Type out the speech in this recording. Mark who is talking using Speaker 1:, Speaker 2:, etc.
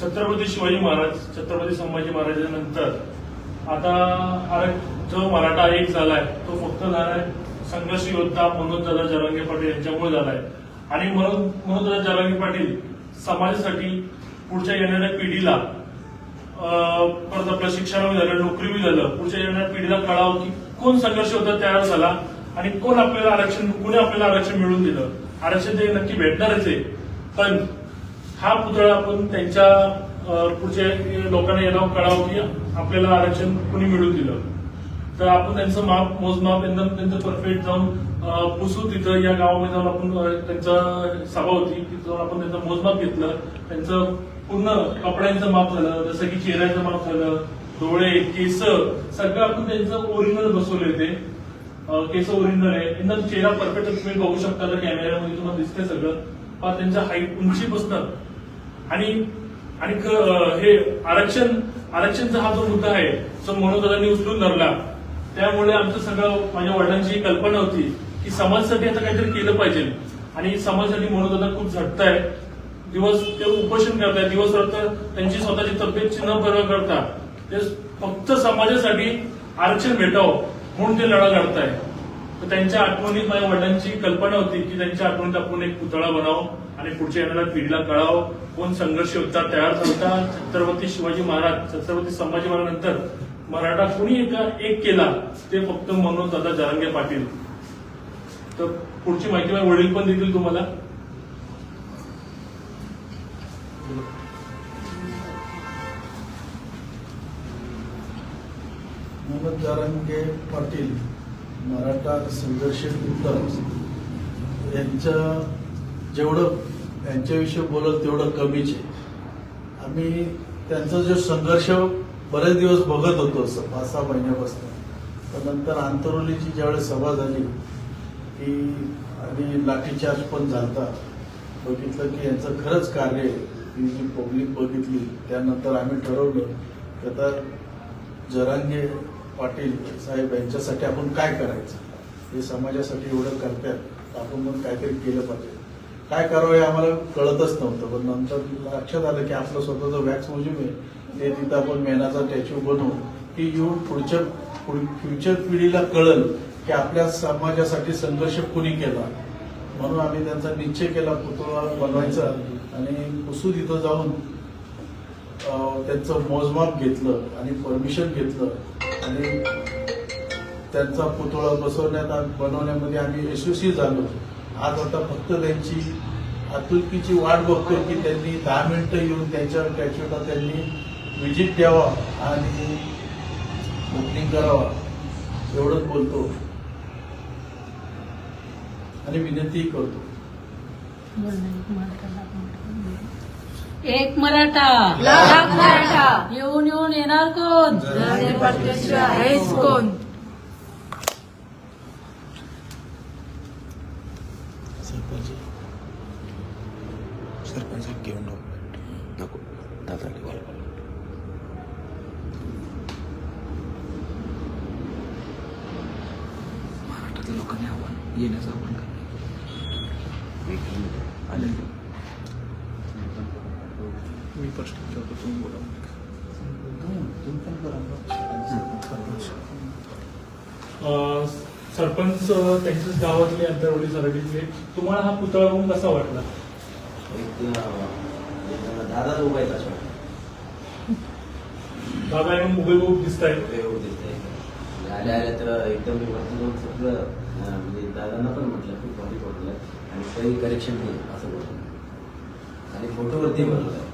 Speaker 1: छत्रपती शिवाजी महाराज छत्रपती संभाजी महाराजांनंतर आता हा जो मराठा एक झालाय तो फक्त झालाय संघर्ष योद्धा मनोजदादा जरांगे पाटील यांच्यामुळे झालाय. आणि म्हणून मनोज जरांगे पाटील समाजासाठी पुढच्या येणाऱ्या पिढीला परत आपलं शिक्षण झालं नोकरीबी झालं पुढच्या येणाऱ्या पिढीला कळावं की कोण संघर्ष होता तयार झाला आणि कोण आपल्याला आरक्षण कोणी आपल्याला आरक्षण मिळवून दिलं. आरक्षण ते नक्की भेटणारच आहे. पण हा पुतळा आपण त्यांच्या पुढच्या लोकांना येणं कळावं की आपल्याला आरक्षण कुणी मिळून दिलं. तर आपण त्यांचं माप मोजमाप एकदम त्यांचं परफेक्ट जाऊन पुसू तिथं या गावामध्ये जाऊन आपण त्यांचा सभा होती तिथं जाऊन आपण त्यांचं मोजमाप घेतलं. त्यांचं पूर्ण कपड्यांचं माप झालं जसं की चेहऱ्याचं माप झालं डोळे केस सगळं आपण त्यांचं ओरिजिनल बसवले ते केस ओरिजिनल आहे. एकदम चेहरा परफेक्ट तुम्ही बघू शकता तर कॅमेऱ्यामध्ये तुम्हाला दिसतंय सगळं. पण त्यांच्या हाईट उंची बसतं आणि आणि हे आरक्षण आरक्षणचा हा जो मुद्दा आहे जो मनोदादांनी उचलून धरला त्यामुळे आमचं सगळं माझ्या वडिलांची कल्पना होती की समाजासाठी आता काहीतरी केलं पाहिजे. आणि समाजासाठी मनोदादा खूप झटताय दिवस ते उपोषण करताय दिवस रात्र त्यांची स्वतःची तब्येतची न पर्वा करता ते फक्त समाजासाठी आरक्षण भेटावं म्हणून ते लढा लढताय तर त्यांच्या आठवणीत माझ्या वडिलांची कल्पना होती की त्यांच्या आठवणीत आपण एक पुतळा बनावं आणि पुढच्या येणाऱ्या पिढीला कळावं. कोण संघर्ष होता तयार झाला छत्रपती शिवाजी महाराज छत्रपती संभाजी महाराजांनंतर मराठा कुणी एका एक केला? ते फक्त मनोज दादा जरांगे पाटील. तर पुढची माहिती माझे वडील पण देतील तुम्हाला.
Speaker 2: मनोज जारंगे पाटील. मराठा संघर्ष उत्तर. यांचं जेवढं यांच्याविषयी बोलत तेवढं कमीच आहे. आम्ही त्यांचा जो संघर्ष बरेच दिवस बघत होतो असं पाच सहा महिन्यापासून. तर नंतर आंतरोलीची ज्यावेळेस सभा झाली की आणि लाठीचार्ज पण झालता. बघितलं की यांचं खरंच कार्य आहे. ही जी पब्लिक बघितली त्यानंतर आम्ही ठरवलं की आता जरांगे पाटील साहेब यांच्यासाठी आपण काय करायचं? हे समाजासाठी एवढं करतात आपण पण काहीतरी केलं पाहिजे. काय करावं हे आम्हाला कळतच नव्हतं पण नंतर लक्षात आलं की आपलं स्वतःचं वॅक्स मोजूम आहे ते तिथं आपण मेनाचा स्टॅच्यू बनवू. की येऊन पुढच्या फ्युचर पिढीला कळल की आपल्या समाजासाठी संघर्ष कुणी केला. म्हणून आम्ही त्यांचा निश्चय केला पुतळा बनवायचा आणि कुसूद इथं जाऊन त्यांचं मोजमाप घेतलं आणि परमिशन घेतलं. आणि त्यांचा पुतळा बसवण्यात बनवण्यामध्ये आम्ही यशस्वी झालो. आज आता फक्त त्यांची आतुलकीची वाट बघतो की त्यांनी दहा मिनिटं येऊन त्यांच्या स्टॅच्यूला त्यांनी व्हिजिट द्यावा आणि ओपनिंग करावा एवढंच बोलतो. आणि विनंतीही करतो.
Speaker 3: एक मराठा.
Speaker 4: लाख मराठा.
Speaker 3: येऊन येऊन येणार कोण?
Speaker 4: आहेच कोण?
Speaker 2: सरपंच.
Speaker 5: सरपंच घेऊन नको. दादा महाराष्ट्रातल्या लोकांनी आव्हान येण्याचं आव्हान आले. मी प्रश्न विचारतो तुम्ही बोला
Speaker 1: सरपंच त्यांच्याच गावातले अंतरवली सराटीतले तुम्हाला हा पुतळा बघून कसा वाटला
Speaker 6: दादा उभा आहे त्याच्यावर
Speaker 1: दादा आणि मोबाईल बघून दिसत
Speaker 6: दिसतंय आल्या आल्या तर एकदम मी वरती जाऊन सगळं म्हणजे दादांना पण म्हटलं खूप भारी पडलं आणि काही करेक्शन नाही असं बोलतो आणि फोटोवरती बोलतोय